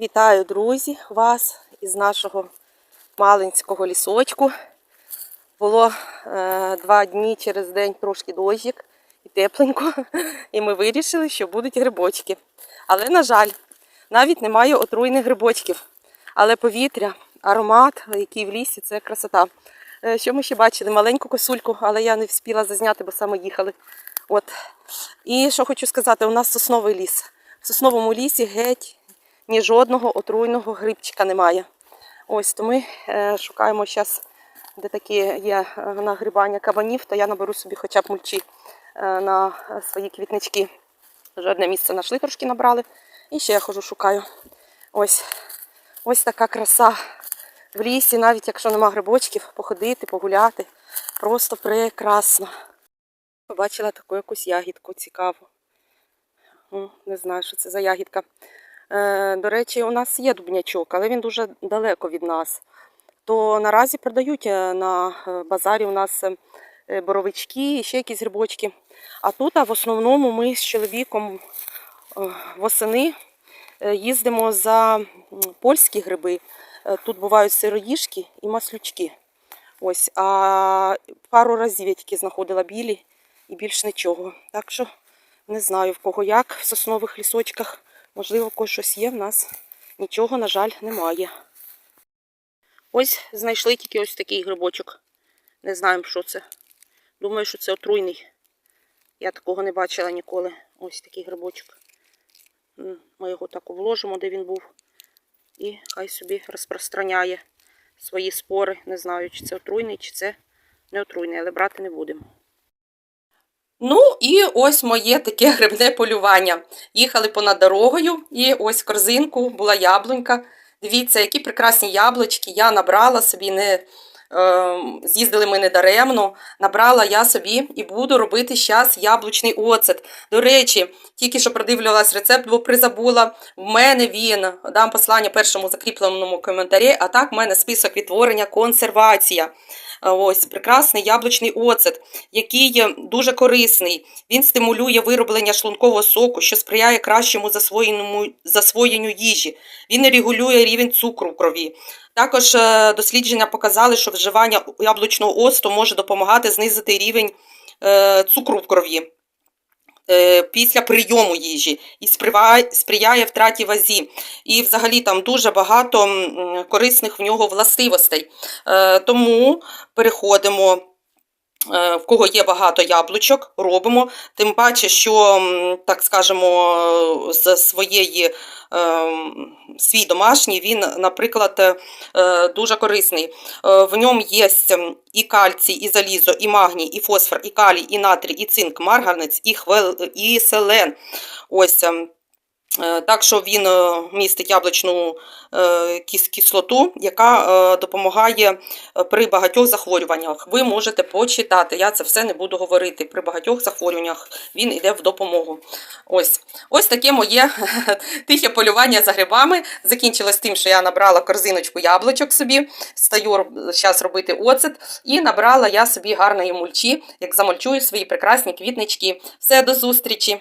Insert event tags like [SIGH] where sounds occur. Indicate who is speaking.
Speaker 1: Вітаю, друзі, вас із нашого малинського лісочку. Було е, два дні через день трошки дощик і тепленько. [LAUGHS] І ми вирішили, що будуть грибочки. Але, на жаль, навіть немає отруйних грибочків. Але повітря, аромат, який в лісі, це красота. Е, Що ми ще бачили? Маленьку косульку, але я не встигла зазняти, бо саме їхали. От. І що хочу сказати, у нас сосновий ліс. В сосновому лісі геть ні жодного отруйного грибчика немає. Ось то ми е, шукаємо зараз, де такі є е, нагрібання кабанів, то я наберу собі хоча б мульчі е, на свої квітнички. Вже одне місце знайшли, трошки набрали. І ще я хожу, шукаю. Ось, ось така краса в лісі, навіть якщо нема грибочків, походити, погуляти. Просто прекрасно. Побачила таку якусь ягідку цікаву. Не знаю, що це за ягідка. Е, До речі, у нас є дубнячок, але він дуже далеко від нас. То наразі продають е, на е, базарі у нас боровички і ще якісь грибочки. А тут а в основному ми з чоловіком восени їздимо за польські гриби. Тут бувають сироїжки і маслючки. Ось, а пару разів я тільки знаходила білі і більш нічого. Так що не знаю в кого як в соснових лісочках. Можливо, когось щось є, в нас нічого, на жаль, немає. Ось знайшли тільки ось такий грибочок. Не знаємо, що це. Думаю, що це отруйний. Я такого не бачила ніколи. Ось такий грибочок. Ми його так вложимо, де він був. І хай собі розпространяє свої спори. Не знаю, чи це отруйний, чи це не отруйний, але брати не будемо. Ну і ось моє таке [LAUGHS] грибне полювання. Їхали понад дорогою, і ось в корзинку була яблунька. Дивіться, які прекрасні яблучки. Я набрала собі не. е, З'їздили ми не даремно, набрала я собі і буду робити зараз яблучний оцет. До речі, тільки що продивлювалась рецепт, бо призабула. В мене він дам послання першому закріпленому коментарі, а так в мене список відтворення консервація. Ось прекрасний яблучний оцет, який дуже корисний. Він стимулює вироблення шлункового соку, що сприяє кращому засвоєнню їжі. Він регулює рівень цукру в крові. Також е, дослідження показали, що вживання яблучного оцту може допомагати знизити рівень е, цукру в крові після прийому їжі і сприяє, сприяє втраті вазі. І взагалі там дуже багато корисних в нього властивостей. Е, Тому переходимо. Е, В кого є багато яблучок, робимо. Тим паче, що, так скажемо, з своєї е, свій домашній, він, наприклад, е, дуже корисний. Е, В ньому є і кальцій, і залізо, і магній, і фосфор, і калій, і натрій, і цинк, марганець, і, хвел, і селен. Ось. Е, Так що він е, містить яблучну е, кислоту, яка допомагає при багатьох захворюваннях. Ви можете почитати. Я це все не буду говорити. При багатьох захворюваннях він йде в допомогу. Ось ось таке моє [LAUGHS] тихе полювання за грибами. Закінчилось тим, що я набрала корзиночку яблучок собі. Стаю зараз робити оцет. І набрала я собі гарної мульчі, як замульчую свої прекрасні квітнички. Все, до зустрічі!